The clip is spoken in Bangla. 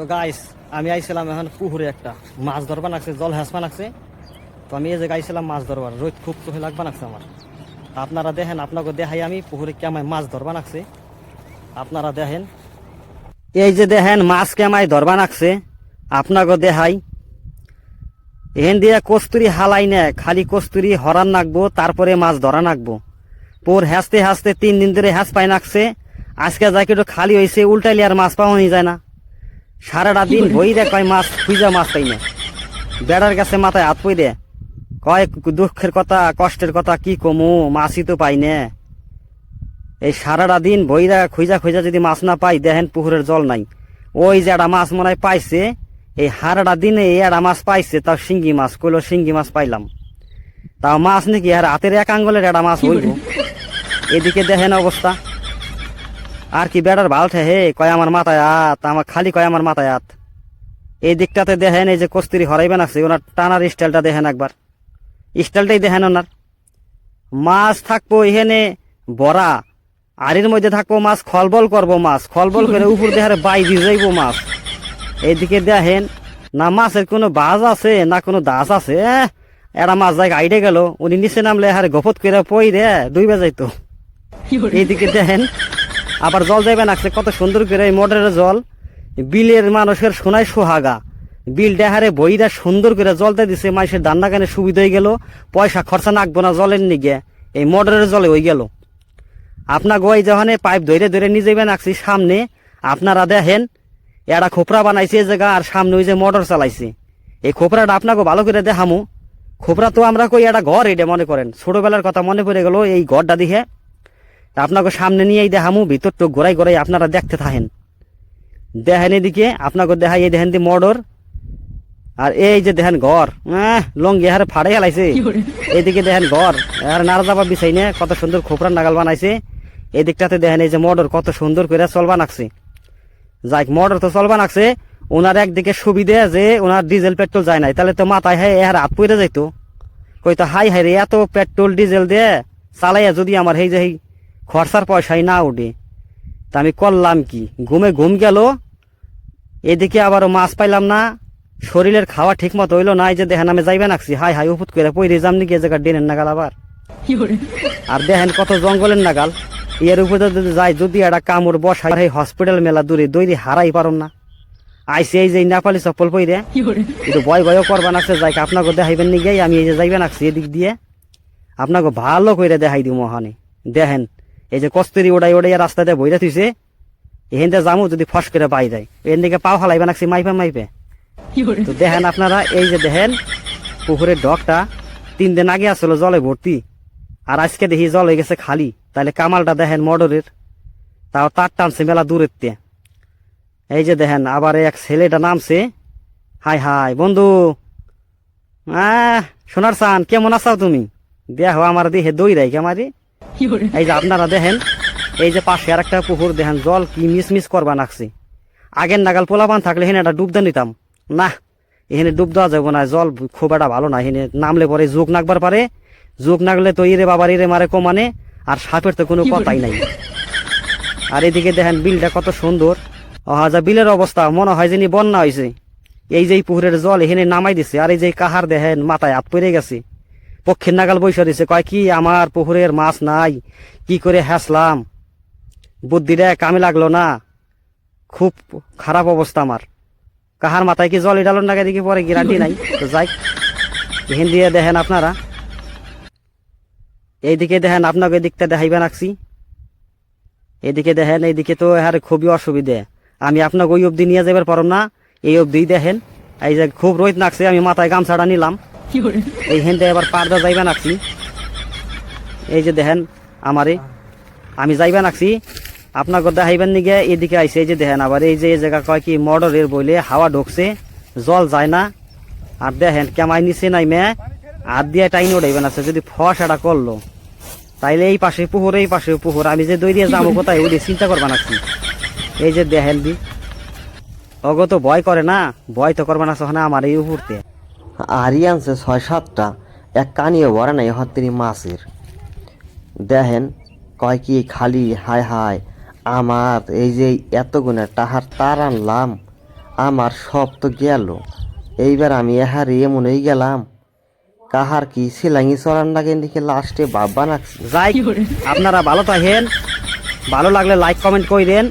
তো গাইস আমি আইছিলাম এখন পুকুরে একটা। মাছ ধরবা নাকছে জল হ্যাঁস বানাকছে তো আমি এই জায়গায় আইছিলাম মাছ ধরবার, রোদ খুব চোখে লাগবা নাকছে আমার। আপনারা দেখেন, আপনাকে দেখাই আমি পুকুরে কেমায় মাছ ধরবা নাকছে আপনারা দেখেন। এই যে দেখেন, মাছ কেমায় ধরবা নাকছে আপনাকে দেখাই। এহেন দিয়ে কস্তুরি হালাই নে, খালি কস্তুরি হরান নাকবো তারপরে মাছ ধরা নাকবো পোর হাসতে হাসতে তিন দিন ধরে হ্যাস পাই নাকছে আজকে যাকে একটু খালি হয়েছে উল্টাইলে আর মাছ পাওয়া যায় না। সারাটা দিন বই দে কয় মাছ খুঁজা মাছ পাই না। বেড়ার কাছে মাথায় হাত পই দে কয় দুঃখের কথা কষ্টের কথা কি কমু মাছই তো পাই না। এই সারাটা দিন বইরা খুঁজা খুঁজা যদি মাছ না পাই দেখেন পুকুরের জল নাই। ওই যে একটা মাছ মনে হয় পাইছে এই হারাটা দিনে এই একটা মাছ পাইছে তাও শিঙ্গি মাছ কইলো শিঙ্গি মাছ পাইলাম। তাও মাছ নাকি আর হাতের এক আঙ্গুলের একটা মাছ হইব। এদিকে দেখেন অবস্থা। আর কি বেড়ার ভালঠে হে, কয় আমার মাথায় আত আমার খালি কয় আমার মাথায় আত এই দিকটাতে দেখেন, এই যে কস্তুরি হরাইবেন আছে ওনার টানার স্টাইলটা দেখেন একবার। স্টাইলটাই দেখেন ওনার। মাছ থাকব এখানে বড়া, আড়ির মধ্যে থাকব মাছ, খলবল করব মাছ, খলবল করে উপর দেহারে বাই যাইবো মাছ। এইদিকে দেখেন, না মাছের কোনো বাজ আছে, না কোনো দাস আছে এরা মাছ জায়গা আইডে গেল, উনি নিচে নামলে হারে গফত করে পই রে দুই বেজাইতো। এইদিকে দেখেন আবার জল যাইবে নাকছে কত সুন্দর করে এই মোটরের জল। বিলের মানুষের সোনায় সোহাগা। বিল দেহারে বইরা সুন্দর করে জলতে দিছে, মানুষের দান্না কানে সুবিধা হয়ে গেল। পয়সা খরচা নাকবো না জলের নিগে। এই মোটরের জলে হয়ে গেল। আপনার গই যখন পাইপ ধরে ধরে নিয়ে যাবেন নাকছি সামনে। আপনারা দেখেন, এরা খোপরা বানাইছে এই জায়গা আর সামনে ওই যে মোটর চালাইছে। এই খোপরাটা আপনাকে ভালো করে দেখামু। খোপরা তো আমরা কই একটা ঘর এটা মনে করেন। ছোটবেলার কথা মনে পড়ে গেল, এই ঘরটা দেখে। আপনাকে সামনে নিয়েই দেখামু ভিতর তো গোড়াই গোড়াই আপনারা দেখতে থাকেন। দেখেন এদিকে আপনাকে দেখাই এই দেখেন দি মোটর আর এই যে দেখেন ঘর লঙ্গি হারে ফাড়ে হেলাইছে এইদিকে দেখেন ঘর আর নাড়া যাবা বিছাই নে কত সুন্দর খোপরা নাগাল বানাইছে। এই দিকটাতে দেখেন এই যে মোটর কত সুন্দর করে চলবা নাকছে যাই মোটর তো চলবা নাকছে ওনার একদিকে সুবিধে যে ওনার ডিজেল পেট্রোল যায় নাই। তাহলে তো মাথায় হ্যাঁ এর হাত পড়ে যাইতো। কইতো হাই হাই রে এত পেট্রোল ডিজেল দে চালাইয়া যদি আমার এই যে খরচার পয়সাই না উঠে তা আমি করলাম কি? ঘুমে ঘুম গেল, এদিকে আবার মাছ পাইলাম না, শরীরের খাওয়া ঠিক মতো হইল না, এই যে দেখেন আমি যাইবে নাকছি, হাই হাই উপুত করে পইরে যাম নাকি এ জায়গা ডেনের নাগাল আবার। আর দেখেন কত জঙ্গলের নাগাল, এর উপরে যদি যাই, যদি একটা কামড় বসাই এই হসপিটাল মেলা দূরে, দৈরি হারাই পারম না। আইসি, এই যে নেপালি চপ্পল পইরে, একটু ভয় ভয়ও করবেন আছে, যাই আপনাকে দেখাইবেন নি গিয়ে আমি এই যে যাইবেন আসছি এদিক দিয়ে। আপনাকে ভালো করে দেখাই দিব মহানে। দেখেন এই যে কস্তুরি ওড়াই ওড়াই রাস্তাতে বইরে থুইছে এখান থেকে যামু যদি ফস করে পাই যায়। এর দিকে পাও হালাইবেন আসছি মাইপে মাইপে। তো দেখেন আপনারা এই যে দেখেন পুকুরের ডকটা তিন দিন আগে আসলো জলে ভর্তি আর আজকে দেখি জল হয়ে গেছে খালি। তাহলে কামালটা দেখেন মডরের তাও তার টানছে মেলা দূরের তে এই যে দেখেন আবার এক ছেলেটা নামছে হাই হাই বন্ধু আহ সোনার সান কেমন আছো তুমি? দেখো আমার দেহে দই রাই কেমারি এই যে আপনারা দেখেন এই যে পাশে আর একটা পুকুর দেখেন জল কি মিস মিস করবা নাকছে। আগের নাগাল পোলা পোলাপান থাকলে হেনে একটা ডুব দিয়ে নিতাম না এখানে ডুব দেওয়া যাব না জল খুব একটা ভালো না। এখানে নামলে পরে যোগ নাকবার পারে। যোগ নাগলে তো ইরে বাবার ইরে মারে কমানে আর সাপের তো কোনো কথাই নাই। আর এদিকে দেখেন বিলটা কত সুন্দর। যা বিলের অবস্থা মনে হয় যেনি বন্যা হয়েছে এই যে পুকুরের জল এখানে নামাই দিছে আর এই যে কাহার দেখেন মাথায় হাত পড়ে গেছে। পক্ষের নাগাল বৈশা দিছে। কয়, কি আমার পুকুরের মাছ নাই? কি করে হাসলাম? বুদ্ধিটা কামে লাগল না। খুব খারাপ অবস্থা আমার। কাহার মাথায় কি জল ইডালোর নাগে দেখি পরে গ্যারান্টি নাই? তো যাই দিয়ে দেখেন আপনারা। এইদিকে দেখেন, আপনাকে দিকটা দেখাইবে রাখছি এদিকে দেখেন, এইদিকে তো আর খুবই অসুবিধে। আমি আপনাকে ওই অবধি নিয়ে যাবার পারম না। এই অবধি দেখেন, এই যে খুব রোদ নাকছে, আমি মাথায় গামছাটা নিলাম। এই হেনতে এবার পারদা যাইবে নাকছি এই যে দেখেন আমারে, আমি যাইবে নাকছি আপনাকে দেখাইবেন নিগে এদিকে আইছে, এই যে দেখেন আবার এই যে এই জায়গা কয় কি মডরের বইলে হাওয়া ঢুকছে, জল যায় না। আর দেখেন কেমাই নিচে নাই মে হাত দিয়ে টাইন উঠাইবেন আছে, যদি ফস এটা করল, তাইলে এই পাশে পুকুর, এই পাশে পুকুর। আমি যে দই দিয়ে যাব কোথায়, ওই চিন্তা করবা নাকি এই যে দেখেন দি। অগো তো ভয় করে না, ভয় তো করবা না সহনা আমার এই উপরতে আরই আনছে ছয় সাতটা এক কানিও ভরে নাই হত্তিরি মাছের। দেখেন কয় কি খালি হায় হায় আমার এই যে এত গুণের টাহার তার আনলাম আমার সব তো গেল এইবার আমি এহার এমনই গেলাম। কাহার কি সিলাঙ্গি চড়ান লাগে দিকে লাস্টে বাবা নাকছি যাই আপনারা ভালো থাকেন ভালো লাগলে লাইক কমেন্ট করে দেন